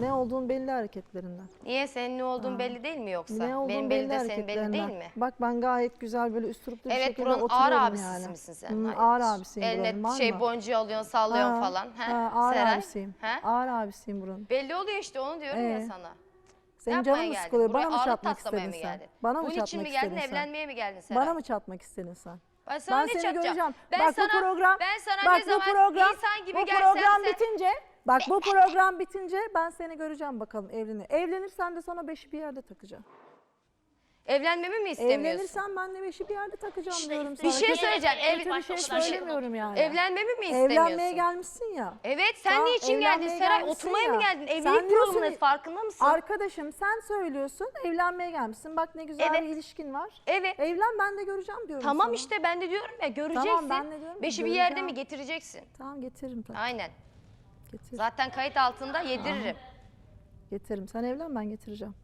Ne olduğun belli hareketlerinden. Niye senin ne olduğun belli değil mi yoksa? Ne olduğun Benim belli belli de senin belli hareketlerinden. değil mi? Bak ben gayet güzel böyle üstüruplu bir Evet şekilde buranın oturuyorum ağır abisi yani. misin sen? Hı, Hayır. ağır abisiyim Eline buranın var şey mı? boncuğu alıyorsun sallıyorsun Ha, falan. He? ha, ağır Seray? abisiyim. He? Ağır abisiyim buranın. Belli oluyor işte onu diyorum ya Ee, sana. Senin Yapmaya canın mı geldin. sıkılıyor? Buraya Bana mı ağırlık çatmak taslamaya istedin sen? geldin? Bana mı Bunun çatmak için mi istedin geldin, sen? evlenmeye mi geldin Seray? Bana mı çatmak istedin sen? Ben sana ne seni çatacağım? göreceğim. Ben bak sana, bu program, ben sana bak ne bu zaman program, insan gibi bu program sen- bitince, bak bu program bitince ben seni göreceğim bakalım evlenir. Evlenirsen de sana beşi bir yerde takacağım. Evlenmemi mi istemiyorsun? Evlenirsen ben de beşi bir yerde takacağım diyorum sana. Bir şey Kötü- söyleyeceğim. Ev, Kötü bir şey söylemiyorum yani. Evlenmemi mi istemiyorsun? Evlenmeye gelmişsin ya. Evet sen Tamam, ne için geldin evlenmeye Seray? gelmişsin Oturmaya mı ya. geldin? Sen Evlilik diyorsun ki- farkında mısın? Arkadaşım sen söylüyorsun evlenmeye gelmişsin. Bak ne güzel Evet. bir ilişkin var. Evet. Evlen ben de göreceğim diyorum Tamam sana. işte ben de diyorum ya göreceksin. Tamam, ben de diyorum ki Beşi bir yerde göreceğim. mi getireceksin? Tamam getiririm tabii. Aynen. Getir, Zaten kayıt altında yediririm. getiririm. Sen evlen ben getireceğim.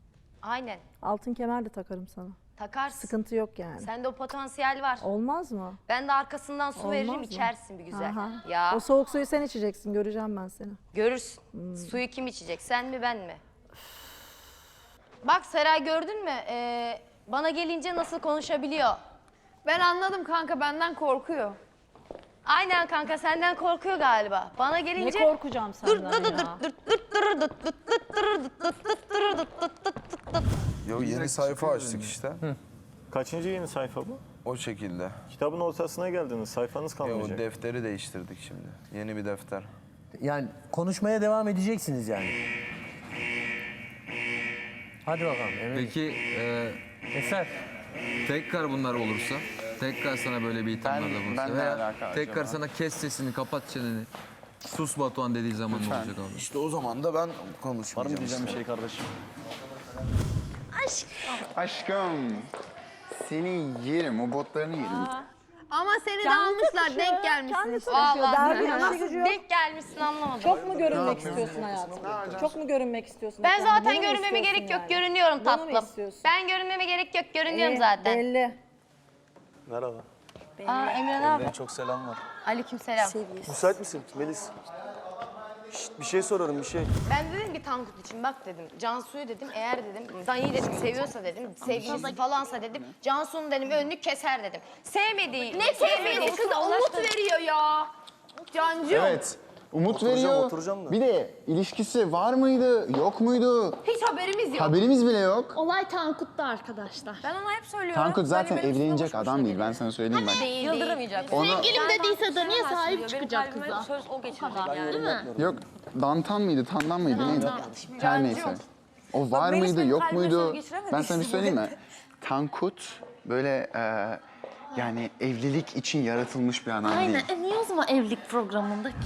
Aynen. Altın kemer de takarım sana. Takarsın. Sıkıntı yok yani. Sende o potansiyel var. Olmaz mı? Ben de arkasından su Olmaz veririm mı? içersin bir güzel. Aha. Ya O soğuk suyu sen içeceksin. Göreceğim ben seni. görürsün. Hmm. Suyu kim içecek? Sen mi ben mi? Bak Seray gördün mü? Ee, bana gelince nasıl konuşabiliyor? Ben anladım kanka benden korkuyor. Aynen kanka senden korkuyor galiba. Bana gelince... Ne korkacağım senden ya? Yo yeni sayfa açtık işte. Kaçıncı yeni sayfa bu? O şekilde. Kitabın ortasına geldiniz. Sayfanız E, o kalmayacak. defteri değiştirdik şimdi. Yeni bir defter. Yani konuşmaya devam edeceksiniz yani. Hadi bakalım. Emre. Peki e, Eser. tekrar bunlar olursa tekrar sana böyle bir ithamlarda Ben- bulunsa benle veya alaka tekrar acaba? sana kes sesini, kapat çeneni, sus Batuhan dediği zaman ne olacak abi? İşte o zaman da ben Var mı konuşmayacağım. diyeceğim bir şey kardeşim? Aşk. Aşkım. Seni yerim, o botlarını yerim. Ama seni de almışlar denk gelmişsiniz. Vallahi Derdi, nasıl denk gelmişsin anlamadım. Çok mu görünmek istiyorsun hayatım? Çok mu görünmek istiyorsun? Ben zaten görünmeme gerek yok. yani? Görünüyorum Bunu mu tatlım. istiyorsun? Ben görünmeme gerek yok. Görünüyorum zaten. Belli. Merhaba. Aa Emre ne yapıyorsun? Çok selam var. Aleykümselam. Müsait misin Melis? Şşt, bir şey soruyorum bir şey. Ben dedim ki Tankut için bak dedim. Cansu'yu dedim eğer dedim Dani'yi dedim seviyorsa dedim. Sevgilisi falansa dedim. Cansu'nun dedim önünü keser dedim. Sevmediği. Ne sevmedi kız umut veriyor ya. Cancı. Evet. Umut Oturacağım, veriyor. oturacağım da. Bir de ilişkisi var mıydı, yok muydu? Hiç haberimiz yok. Haberimiz bile yok. Olay Tankut'ta arkadaşlar. Ben ona hep söylüyorum. Tankut zaten Böyle benim evlenecek üstüme adam değil ben sana söyleyeyim bak. Değil, Yıldırmayacak. Onu Sevgilim dediyse de niye sahip çıkacak kıza? Söz o geçirecek yani. Değil mi? yok Dantan mıydı, Tandan mıydı neydi? Her neyse. O var Melis mıydı, benim yok kalbime muydu? söz geçiremedi Ben sana bir söyleyeyim mi? Tankut böyle e, yani evlilik için yaratılmış bir adam Aynen. değil. E niye o zaman evlilik programında ki?